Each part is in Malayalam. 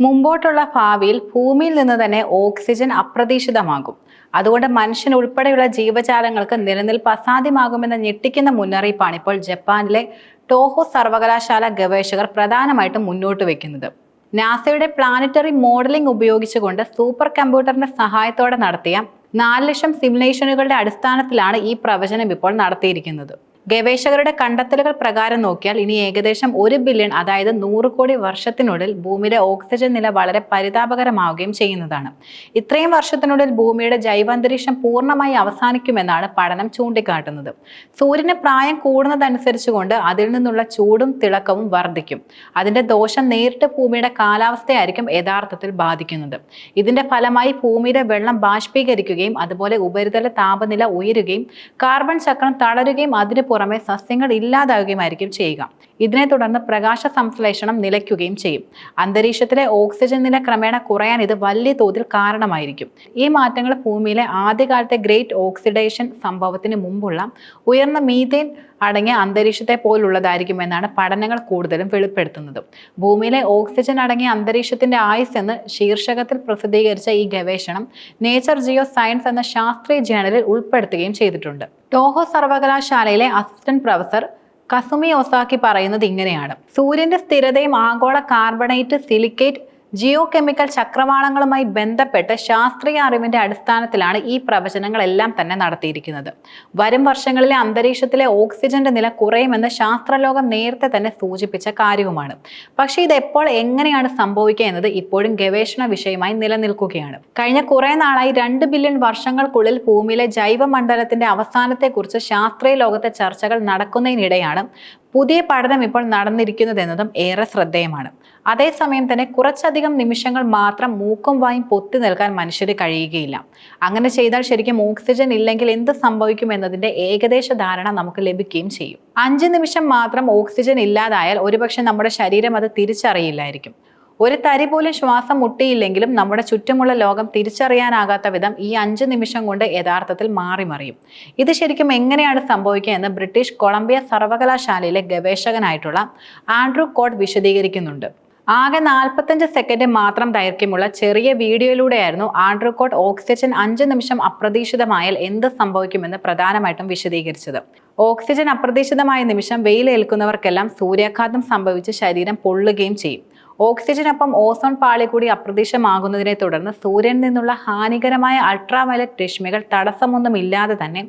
മുമ്പോട്ടുള്ള ഭാവിയിൽ ഭൂമിയിൽ നിന്ന് തന്നെ ഓക്സിജൻ അപ്രതീക്ഷിതമാകും. അതുകൊണ്ട് മനുഷ്യൻ ഉൾപ്പെടെയുള്ള ജീവജാലങ്ങൾക്ക് നിലനിൽപ്പ് അസാധ്യമാകുമെന്ന ഞെട്ടിക്കുന്ന മുന്നറിയിപ്പാണ് ഇപ്പോൾ ജപ്പാനിലെ ടോഹോ സർവകലാശാല ഗവേഷകർ പ്രധാനമായിട്ടും മുന്നോട്ട് വയ്ക്കുന്നത് നാസയുടെ പ്ലാനറ്ററി മോഡലിംഗ് ഉപയോഗിച്ചുകൊണ്ട് സൂപ്പർ കമ്പ്യൂട്ടറിന്റെ സഹായത്തോടെ നടത്തിയ നാല് ലക്ഷം സിമുലേഷനുകളുടെ അടിസ്ഥാനത്തിലാണ് ഈ പ്രവചനം ഇപ്പോൾ നടത്തിയിരിക്കുന്നത്. ഗവേഷകരുടെ കണ്ടെത്തലുകൾ പ്രകാരം നോക്കിയാൽ ഇനി ഏകദേശം ഒരു ബില്യൺ അതായത് നൂറ് കോടി വർഷത്തിനുള്ളിൽ ഭൂമിയുടെ ഓക്സിജൻ നില വളരെ പരിതാപകരമാവുകയും ചെയ്യുന്നതാണ്. ഇത്രയും വർഷത്തിനുള്ളിൽ ഭൂമിയുടെ ജൈവാന്തരീക്ഷം പൂർണമായി അവസാനിക്കുമെന്നാണ് പഠനം ചൂണ്ടിക്കാട്ടുന്നത്. സൂര്യന് പ്രായം കൂടുന്നതനുസരിച്ചുകൊണ്ട് അതിൽ നിന്നുള്ള ചൂടും തിളക്കവും വർദ്ധിക്കും. അതിന്റെ ദോഷം നേരിട്ട് ഭൂമിയുടെ കാലാവസ്ഥയായിരിക്കും യഥാർത്ഥത്തിൽ ബാധിക്കുന്നത്. ഇതിന്റെ ഫലമായി ഭൂമിയുടെ വെള്ളം ബാഷ്പീകരിക്കുകയും അതുപോലെ ഉപരിതല താപനില ഉയരുകയും കാർബൺ ചക്രം തളരുകയും അതിനു പുറമെ സസ്യങ്ങൾ ഇല്ലാതാവുകയുമായിരിക്കും ചെയ്യുക. ഇതിനെ തുടർന്ന് പ്രകാശ സംശ്ലേഷണം നിലയ്ക്കുകയും ചെയ്യും. അന്തരീക്ഷത്തിലെ ഓക്സിജൻ നില ക്രമേണ കുറയാൻ ഇത് വലിയ തോതിൽ കാരണമായിരിക്കും. ഈ മാറ്റങ്ങൾ ഭൂമിയിലെ ആദ്യകാലത്തെ ഗ്രേറ്റ് ഓക്സിഡേഷൻ സംഭവത്തിന് മുമ്പുള്ള ഉയർന്ന മീഥേൻ അടങ്ങിയ അന്തരീക്ഷത്തെ പോലുള്ളതായിരിക്കും എന്നാണ് പഠനങ്ങൾ കൂടുതലും വെളിപ്പെടുത്തുന്നത്. ഭൂമിയിലെ ഓക്സിജൻ അടങ്ങിയ അന്തരീക്ഷത്തിന്റെ ആയുസ് എന്ന് ശീർഷകത്തിൽ പ്രസിദ്ധീകരിച്ച ഈ ഗവേഷണം നേച്ചർ ജിയോ സയൻസ് എന്ന ശാസ്ത്രീയ ജേണലിൽ ഉൾപ്പെടുത്തുകയും ചെയ്തിട്ടുണ്ട്. ടോഹോ സർവകലാശാലയിലെ അസിസ്റ്റന്റ് പ്രൊഫസർ കസുമി ഒസാക്കി പറയുന്നത് ഇങ്ങനെയാണ്. സൂര്യന്റെ സ്ഥിരതയും ആഗോള കാർബണേറ്റ് സിലിക്കേറ്റ് ജിയോ കെമിക്കൽ ചക്രവാളങ്ങളുമായി ബന്ധപ്പെട്ട് ശാസ്ത്രീയ അറിവിന്റെ അടിസ്ഥാനത്തിലാണ് ഈ പ്രവചനങ്ങളെല്ലാം തന്നെ നടത്തിയിരിക്കുന്നത്. വരും വർഷങ്ങളിലെ അന്തരീക്ഷത്തിലെ ഓക്സിജന്റെ നില കുറയുമെന്ന് ശാസ്ത്രലോകം നേരത്തെ തന്നെ സൂചിപ്പിച്ച കാര്യവുമാണ്. പക്ഷേ ഇത് എപ്പോൾ എങ്ങനെയാണ് സംഭവിക്കുക എന്നത് ഇപ്പോഴും ഗവേഷണ വിഷയമായി നിലനിൽക്കുകയാണ്. കഴിഞ്ഞ കുറെ നാളായി രണ്ട് ബില്യൺ വർഷങ്ങൾക്കുള്ളിൽ ഭൂമിയിലെ ജൈവമണ്ഡലത്തിന്റെ അവസാനത്തെക്കുറിച്ച് ശാസ്ത്രീയ ലോകത്തെ ചർച്ചകൾ നടക്കുന്നതിനിടെയാണ് പുതിയ പഠനം ഇപ്പോൾ നടന്നിരിക്കുന്നതെന്നതും ഏറെ ശ്രദ്ധേയമാണ്. അതേസമയം തന്നെ കുറച്ചധികം നിമിഷങ്ങൾ മാത്രം മൂക്കും വായും പൊത്തി നിൽക്കാൻ മനുഷ്യര് കഴിയുകയില്ല. അങ്ങനെ ചെയ്താൽ ശരിക്കും ഓക്സിജൻ ഇല്ലെങ്കിൽ എന്ത് സംഭവിക്കും എന്നതിന്റെ ഏകദേശ ധാരണ നമുക്ക് ലഭിക്കുകയും ചെയ്യും. അഞ്ച് നിമിഷം മാത്രം ഓക്സിജൻ ഇല്ലാതായാൽ ഒരുപക്ഷെ നമ്മുടെ ശരീരം അത് തിരിച്ചറിയില്ലായിരിക്കും. ഒരു തരി പോലും ശ്വാസം മുട്ടിയില്ലെങ്കിലും നമ്മുടെ ചുറ്റുമുള്ള ലോകം തിരിച്ചറിയാനാകാത്ത വിധം ഈ അഞ്ച് നിമിഷം കൊണ്ട് യഥാർത്ഥത്തിൽ മാറി മറിയും. ഇത് ശരിക്കും എങ്ങനെയാണ് സംഭവിക്കുക എന്ന് ബ്രിട്ടീഷ് കൊളംബിയ സർവകലാശാലയിലെ ഗവേഷകനായിട്ടുള്ള ആൻഡ്രൂ കോട്ട് വിശദീകരിക്കുന്നുണ്ട്. ആകെ നാൽപ്പത്തഞ്ച് സെക്കൻഡ് മാത്രം ദൈർഘ്യമുള്ള ചെറിയ വീഡിയോയിലൂടെയായിരുന്നു ആൻഡ്രോകോട്ട് ഓക്സിജൻ അഞ്ച് നിമിഷം അപ്രതീക്ഷിതമായാൽ എന്ത് സംഭവിക്കുമെന്ന് പ്രധാനമായിട്ടും വിശദീകരിച്ചത്. ഓക്സിജൻ അപ്രതീക്ഷിതമായ നിമിഷം വെയിലേൽക്കുന്നവർക്കെല്ലാം സൂര്യാഘാതം സംഭവിച്ച് ശരീരം പൊള്ളുകയും ചെയ്യും. ഓക്സിജനൊപ്പം ഓസോൺ പാളി കൂടി അപ്രതീക്ഷമാകുന്നതിനെ തുടർന്ന് സൂര്യനിൽ നിന്നുള്ള ഹാനികരമായ അൾട്രാവയലറ്റ് രശ്മികൾ തടസ്സമൊന്നുമില്ലാതെ തന്നെ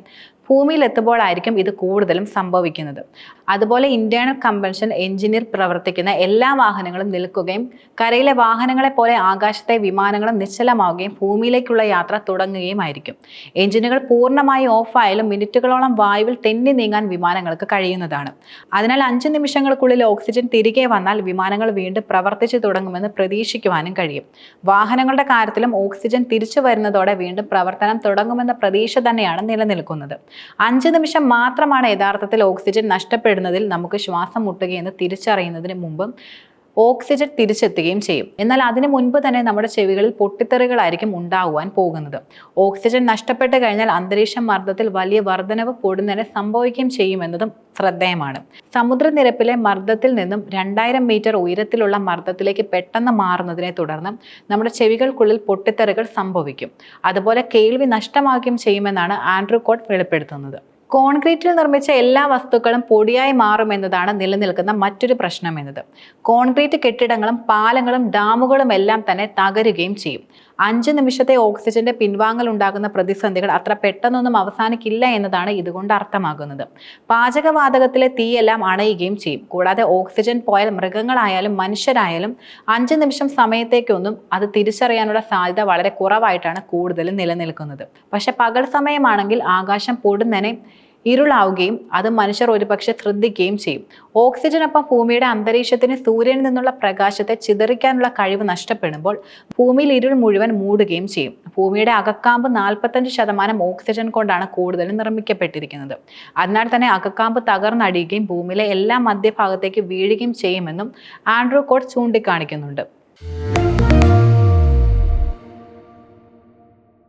ഭൂമിയിൽ എത്തുമ്പോഴായിരിക്കും ഇത് കൂടുതലും സംഭവിക്കുന്നത്. അതുപോലെ ഇന്റേണൽ കമ്പൻഷൻ എഞ്ചിനീയർ പ്രവർത്തിക്കുന്ന എല്ലാ വാഹനങ്ങളും നിൽക്കുകയും കരയിലെ വാഹനങ്ങളെ പോലെ ആകാശത്തെ വിമാനങ്ങളും നിശ്ചലമാവുകയും ഭൂമിയിലേക്കുള്ള യാത്ര തുടങ്ങുകയുമായിരിക്കും എഞ്ചിനുകൾ പൂർണമായി ഓഫായാലും മിനിറ്റുകളോളം വായുവിൽ തെന്നി നീങ്ങാൻ വിമാനങ്ങൾക്ക് കഴിയുന്നതാണ്. അതിനാൽ അഞ്ച് നിമിഷങ്ങൾക്കുള്ളിൽ ഓക്സിജൻ തിരികെ വന്നാൽ വിമാനങ്ങൾ വീണ്ടും പ്രവർത്തിച്ചു തുടങ്ങുമെന്ന് പ്രതീക്ഷിക്കുവാനും കഴിയും. വാഹനങ്ങളുടെ കാര്യത്തിലും ഓക്സിജൻ തിരിച്ചു വരുന്നതോടെ വീണ്ടും പ്രവർത്തനം തുടങ്ങുമെന്ന പ്രതീക്ഷ തന്നെയാണ് നിലനിൽക്കുന്നത്. അഞ്ച് നിമിഷം മാത്രമാണ് യഥാർത്ഥത്തിൽ ഓക്സിജൻ നഷ്ടപ്പെടുന്നതിൽ നമുക്ക് ശ്വാസം മുട്ടുകയെന്ന് തിരിച്ചറിയുന്നതിന് മുമ്പ് ഓക്സിജൻ തിരിച്ചെത്തുകയും ചെയ്യും. എന്നാൽ അതിനു മുൻപ് തന്നെ നമ്മുടെ ചെവികളിൽ പൊട്ടിത്തെറികളായിരിക്കും ഉണ്ടാകുവാൻ പോകുന്നത്. ഓക്സിജൻ നഷ്ടപ്പെട്ട് കഴിഞ്ഞാൽ അന്തരീക്ഷ മർദ്ദത്തിൽ വലിയ വർധനവ് കൂടുന്നതിനെ സംഭവിക്കുകയും ചെയ്യുമെന്നതും ശ്രദ്ധേയമാണ്. സമുദ്രനിരപ്പിലെ മർദ്ദത്തിൽ നിന്നും രണ്ടായിരം മീറ്റർ ഉയരത്തിലുള്ള മർദ്ദത്തിലേക്ക് പെട്ടെന്ന് മാറുന്നതിനെ തുടർന്ന് നമ്മുടെ ചെവികൾക്കുള്ളിൽ പൊട്ടിത്തെറികൾ സംഭവിക്കും. അതുപോലെ കേൾവി നഷ്ടമാക്കുകയും ചെയ്യുമെന്നാണ് ആൻഡ്രൂ കോട്ട് വെളിപ്പെടുത്തുന്നത്. കോൺക്രീറ്റിൽ നിർമ്മിച്ച എല്ലാ വസ്തുക്കളും പൊടിയായി മാറുമെന്നതാണ് നിലനിൽക്കുന്ന മറ്റൊരു പ്രശ്നം എന്നത്. കോൺക്രീറ്റ് കെട്ടിടങ്ങളും പാലങ്ങളും ഡാമുകളും എല്ലാം തന്നെ തകരുകയും ചെയ്യും. അഞ്ച് നിമിഷത്തെ ഓക്സിജന്റെ പിൻവാങ്ങൽ ഉണ്ടാകുന്ന പ്രതിസന്ധികൾ അത്ര പെട്ടെന്നൊന്നും അവസാനിക്കില്ല എന്നതാണ് ഇതുകൊണ്ട് അർത്ഥമാകുന്നത്. പാചകവാതകത്തിലെ തീയെല്ലാം അണയുകയും ചെയ്യും. കൂടാതെ ഓക്സിജൻ പോയാൽ മൃഗങ്ങളായാലും മനുഷ്യരായാലും അഞ്ച് നിമിഷം സമയത്തേക്കൊന്നും അത് തിരിച്ചറിയാനുള്ള സാധ്യത വളരെ കുറവായിട്ടാണ് കൂടുതലും നിലനിൽക്കുന്നത്. പക്ഷെ പകൽ സമയമാണെങ്കിൽ ആകാശം പൊടുന്നനെ ഇരുളാവുകയും അത് മനുഷ്യർ ഒരുപക്ഷെ ശ്രദ്ധിക്കുകയും ചെയ്യും. ഓക്സിജനൊപ്പം ഭൂമിയുടെ അന്തരീക്ഷത്തിന് സൂര്യനിൽ നിന്നുള്ള പ്രകാശത്തെ ചിതറിക്കാനുള്ള കഴിവ് നഷ്ടപ്പെടുമ്പോൾ ഭൂമിയിൽ ഇരുൾ മുഴുവൻ മൂടുകയും ചെയ്യും. ഭൂമിയുടെ അകക്കാമ്പ് നാൽപ്പത്തഞ്ച് ശതമാനം ഓക്സിജൻ കൊണ്ടാണ് കൂടുതലും നിർമ്മിക്കപ്പെട്ടിരിക്കുന്നത്. അതിനാൽ തന്നെ അകക്കാമ്പ് തകർന്നടിയുകയും ഭൂമിയിലെ എല്ലാ മധ്യഭാഗത്തേക്ക് വീഴുകയും ചെയ്യുമെന്നും ആൻഡ്രൂ കോട്ട് ചൂണ്ടിക്കാണിക്കുന്നുണ്ട്.